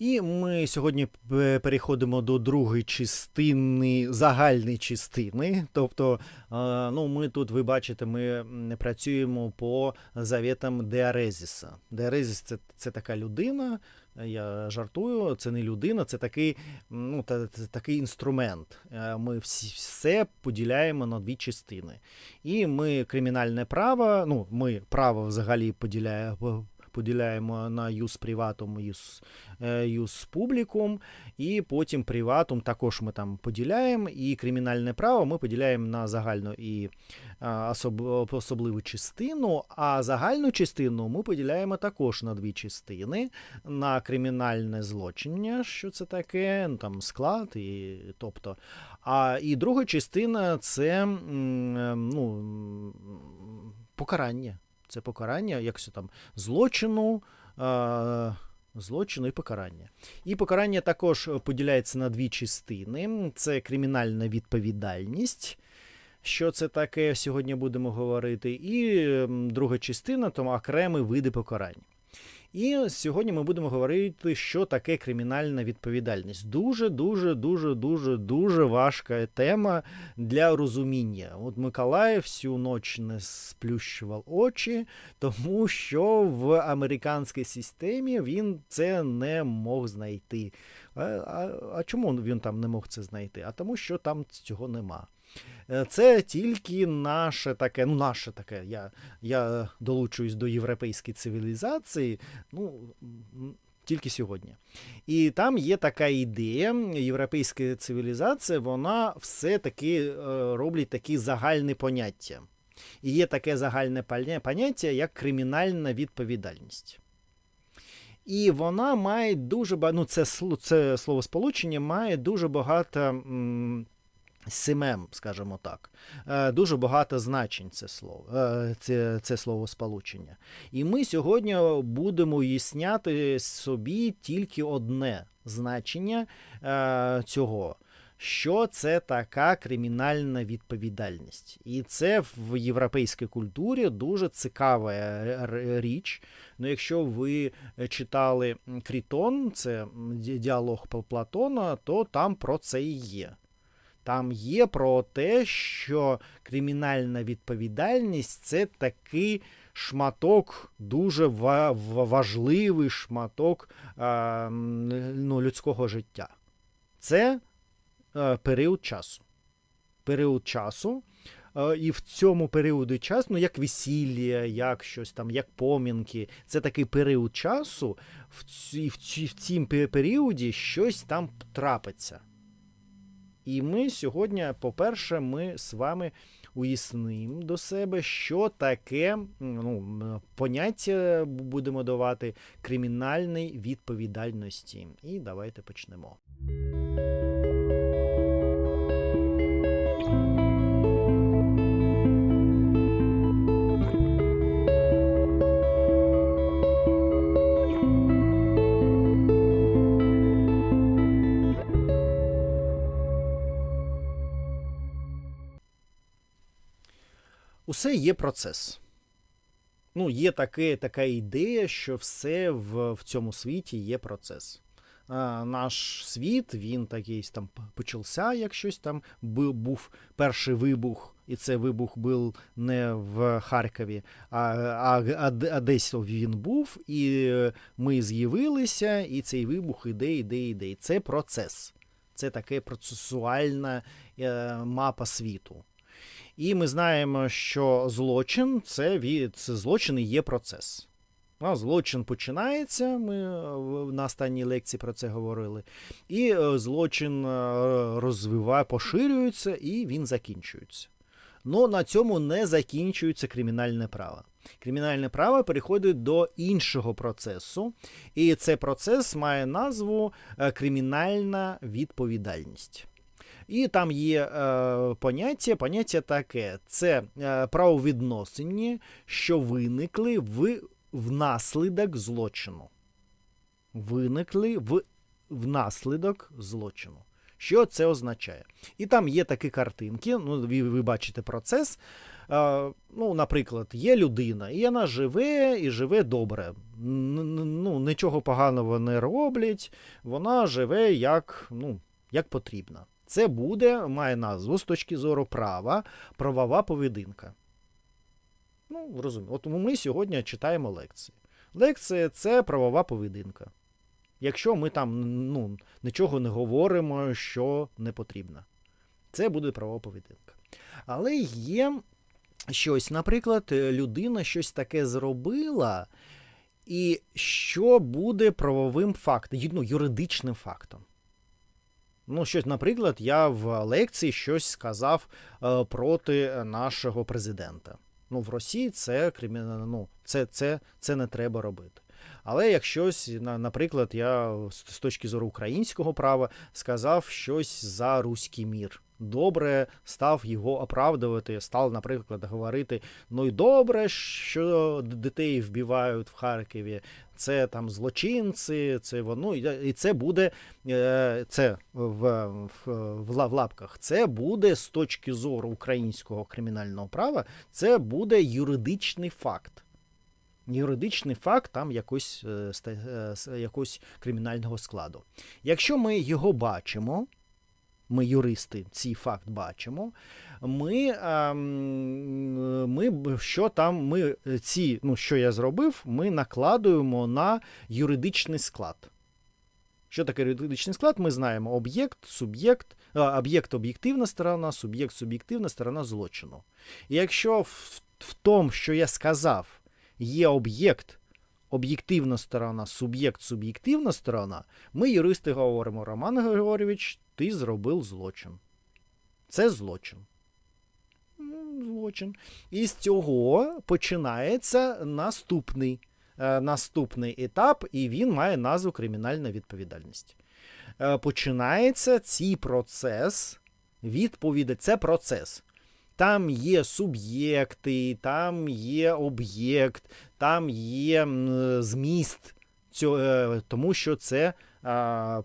І ми сьогодні е, переходимо до другої частини, загальної частини. Тобто, е, ну, ми тут, ви бачите, ми працюємо по заветам Деарезіса. Деарезіс це, це така людина. Я жартую, це не людина, це такий, ну, та, такий інструмент. Е, Ми всі, все поділяємо на дві частини. І ми кримінальне право, ну, ми право взагалі поділяємо. Поділяємо на юс приватум, юс, е, юс публікум, і потім приватум також ми там поділяємо, і кримінальне право ми поділяємо на загальну і особ, особливу частину, а загальну частину ми поділяємо також на дві частини: на кримінальне злочиння, що це таке, ну, там склад, і, тобто. А і друга частина це е, ну, покарання. Це покарання, як це там, злочину, злочину і покарання. І покарання також поділяється на дві частини: це кримінальна відповідальність. Що це таке, сьогодні будемо говорити. І друга частина, тому окремі види покарань. І сьогодні ми будемо говорити, що таке кримінальна відповідальність. Дуже, дуже, дуже, дуже, дуже важка тема для розуміння. От Миколаїв всю ніч не сплющував очі, тому що в американській системі він це не мог знайти. А, а, а чому він там не мог це знайти? А тому, що там цього нема. Е, Це тільки наше таке, ну наше таке. Я, я долучуюсь до європейської цивілізації, ну тільки сьогодні. І там є така ідея, європейська цивілізація, вона все-таки е, робить такі загальні поняття. І є таке загальне поняття, як кримінальна відповідальність. І вона має дуже багато, ну це, це словосполучення має дуже багато. м, Семем, скажімо так, Е, дуже багато значень це слово, е, це, це слово сполучення. І ми сьогодні будемо уясняти собі тільки одне значення е, цього. Що це така кримінальна відповідальність? І це в європейській культурі дуже цікава річ. Ну, якщо ви читали Крітон, це ді- діалог Платона, то там про це і є. Там є про те, що кримінальна відповідальність це такий шматок, дуже ва- ва- важливий шматок ну, людського життя. Це е, період часу. Період часу. Е, І в цьому періоді часу, ну як весілля, як щось там, як помінки, це такий період часу, ці, в цім періоді щось там трапиться. І ми сьогодні, по-перше, ми з вами уясним до себе, що таке ну, поняття будемо давати кримінальної відповідальності. І давайте почнемо. Усе є процес. Ну, є таке, така ідея, що все в, в цьому світі є процес. Наш світ, він такий там почався, як щось там бу- був перший вибух, і це вибух був не в Харкові, а, а, а, а десь він був, і ми з'явилися, і цей вибух іде, іде, іде. Це процес. Це таке процесуальна е, мапа світу. І ми знаємо, що злочин це, від, злочин і є процес. А злочин починається, ми е, на останній лекції про це говорили. І е, злочин е, розвиває, поширюється, і він закінчується. Но на цьому не закінчується кримінальне право. Кримінальне право переходить до іншого процесу, і цей процес має назву кримінальна відповідальність. І там є е, поняття, поняття таке: це е, правовідносини, що виникли в, внаслідок злочину. Виникли в, внаслідок злочину. Що це означає? І там є такі картинки, ну, ви, ви бачите процес. е, ну, наприклад, є людина, і вона живе і живе добре. Ну, нічого поганого не роблять, вона живе як, ну, як потрібно. Це буде, має назву з точки зору права, правова поведінка. Ну, розумію. От ми сьогодні читаємо лекції. Лекція це правова поведінка. Якщо ми там ну, нічого не говоримо, що не потрібно. Це буде правова поведінка. Але є щось, наприклад, людина щось таке зробила, і що буде правовим фактом, ну, юридичним фактом. Ну, щось, наприклад, я в лекції щось сказав е, проти нашого президента. Ну, в Росії це кримінально, ну, це, це, це не треба робити. Але якщось, на- наприклад, я з точки зору українського права сказав щось за руський мір. Добре став його оправдувати, став, наприклад, говорити: ну й добре, що дітей вбивають в Харкові, це там злочинці, це воно, і і це буде е, це в, в в лапках. Це буде з точки зору українського кримінального права, це буде юридичний факт. Юридичний факт там якось, е, е, якось кримінального складу. Якщо ми його бачимо, ми, юристи, цей факт бачимо, ми, ми що там, ми е, ці, ну, що я зробив, ми накладуємо на юридичний склад. Що таке юридичний склад? Ми знаємо об'єкт, суб'єкт, об'єкт об'єктивна сторона, суб'єкт суб'єктивна сторона злочину. І якщо в, в тому, що я сказав, є об'єкт, об'єктивна сторона, суб'єкт, суб'єктивна сторона, ми, юристи, говоримо, Роман Григорьович, ти зробив злочин. Це злочин. Злочин. І з цього починається наступний, е, наступний етап, і він має назву кримінальна відповідальність. Е, починається цей процес відповіді. Це процес. Там є суб'єкти, там є об'єкт, там є зміст, е, тому що це а.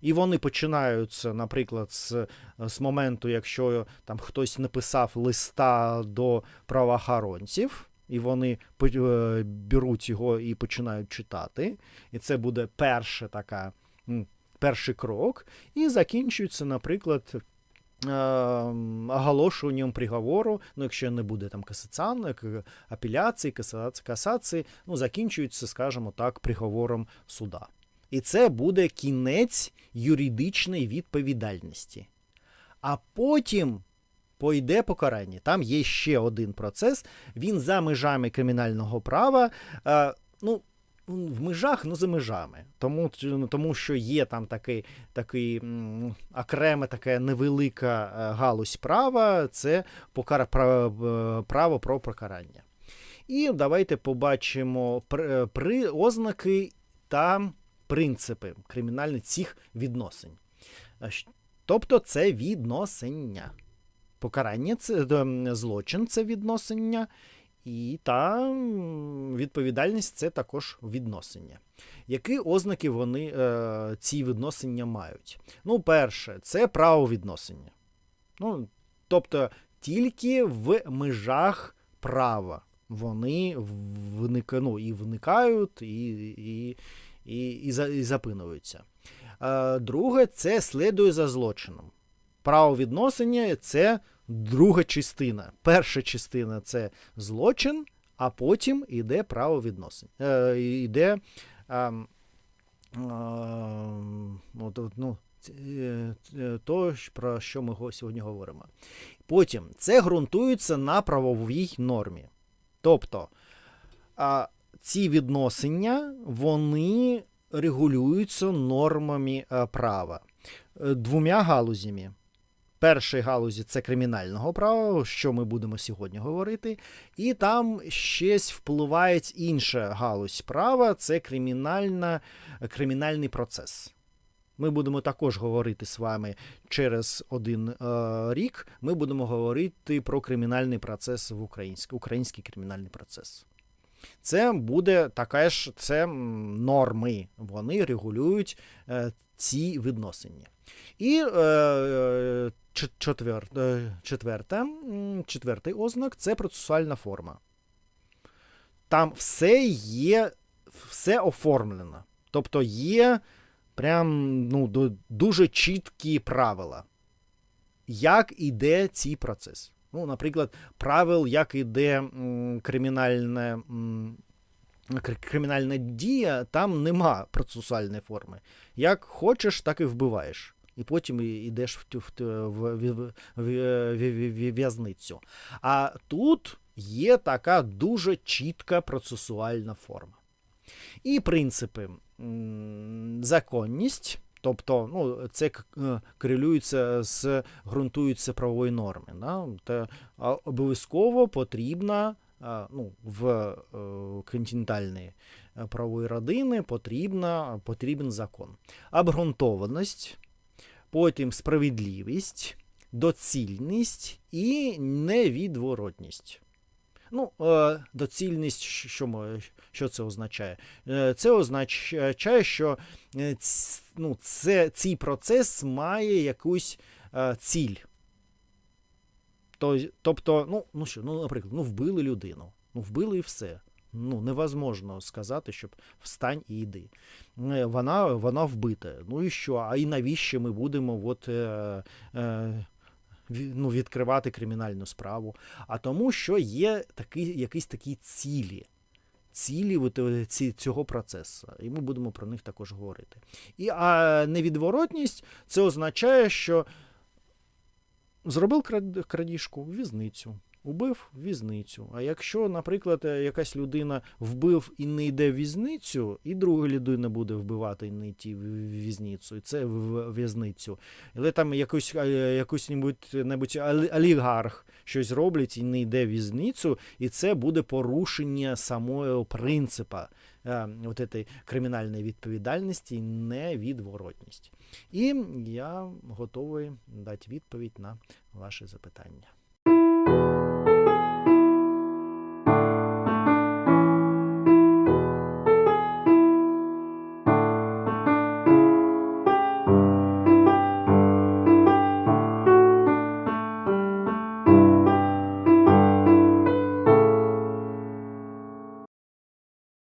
І вони починаються, наприклад, з, з моменту, якщо там хтось написав листа до правоохоронців, і вони е, беруть його і починають читати. І це буде перша така, перший крок. І закінчується, наприклад, оголошуванням приговору, ну, якщо не буде там касаційної, к- апеляції, касації, касації, ну, закінчується, скажімо так, приговором суда. І це буде кінець юридичної відповідальності. А потім пойде покарання. Там є ще один процес. Він за межами кримінального права. Е, ну, в межах, ну за межами. Тому, ну, тому що є там такий, такий окреме така невелика е, галузь права, це покара, право, е, право про покарання. І давайте побачимо при, при ознаки та принципи кримінальних цих відносин. Тобто це відносення. Покарання це ем, злочин це відносення, і та відповідальність це також відносення. Які ознаки вони е, ці відносення мають? Ну, перше, це правовідносення. Ну, тобто тільки в межах права вони вник, ну, і вникають, і, і, і, і, і запинуються. Е, Друге, це слідує за злочином. Правовідносення це друга частина. Перша частина це злочин, а потім йде правовідносин. Е, йде ем, ем, ну, е, е, то, про що ми сьогодні говоримо. Потім це ґрунтується на правовій нормі. Тобто ці відносини вони регулюються нормами е, права Е, двома галузями. Першій галузі це кримінального права, що ми будемо сьогодні говорити, і там щось впливає інша галузь права це кримінальна, кримінальний процес. Ми будемо також говорити з вами через один е, рік. Ми будемо говорити про кримінальний процес в український, український кримінальний процес. Це буде така ж це норми. Вони регулюють е, ці відносини. І е, е, четвер, е, четверте, четвертий ознак це процесуальна форма. Там все є, все оформлено. Тобто є прям ну, дуже чіткі правила, як іде цей процес. Ну, наприклад, правил, як іде кримінальне, кримінальна дія, там нема процесуальної форми. Як хочеш, так і вбиваєш. І потім йдеш в, в, в, в'язницю. А тут є така дуже чітка процесуальна форма. І принципи законність, тобто ну, це к- е, корелюється з ґрунтується правової норми. Да? Та, обов'язково потрібна ну, в е, континентальної е, правової родини потрібна, потрібен закон. Обґрунтованість, потім справедливість, доцільність і невідворотність. Ну, е, доцільність, що, мо- що це означає? Е, Це означає, що е, ну, це, цей процес має якусь ціль. Тобто, ну, ну що, ну, наприклад, ну, вбили людину. Ну, вбили і все. Ну, невозможно сказати, щоб встань і йди. Вона, вона вбита. Ну і що? А і навіщо ми будемо от, е, е, ну, відкривати кримінальну справу? А тому, що є такі, якісь такі цілі. Цілі цього процесу, і ми будемо про них також говорити. І а невідворотність це означає, що зробив крадіжку в в'язницю, убив в в'язницю. А якщо, наприклад, е, якась людина вбив і не йде в в'язницю, і друга людина буде вбивати і не йти в в'язницю, і це в в'язницю. Але там якийсь, е, якийсь небудь, небудь олігарх щось роблять і не йде в в'язницю, і це буде порушення самого принципа е, от этой кримінальної відповідальності, невідворотність. І я готовий дати відповідь на ваші запитання.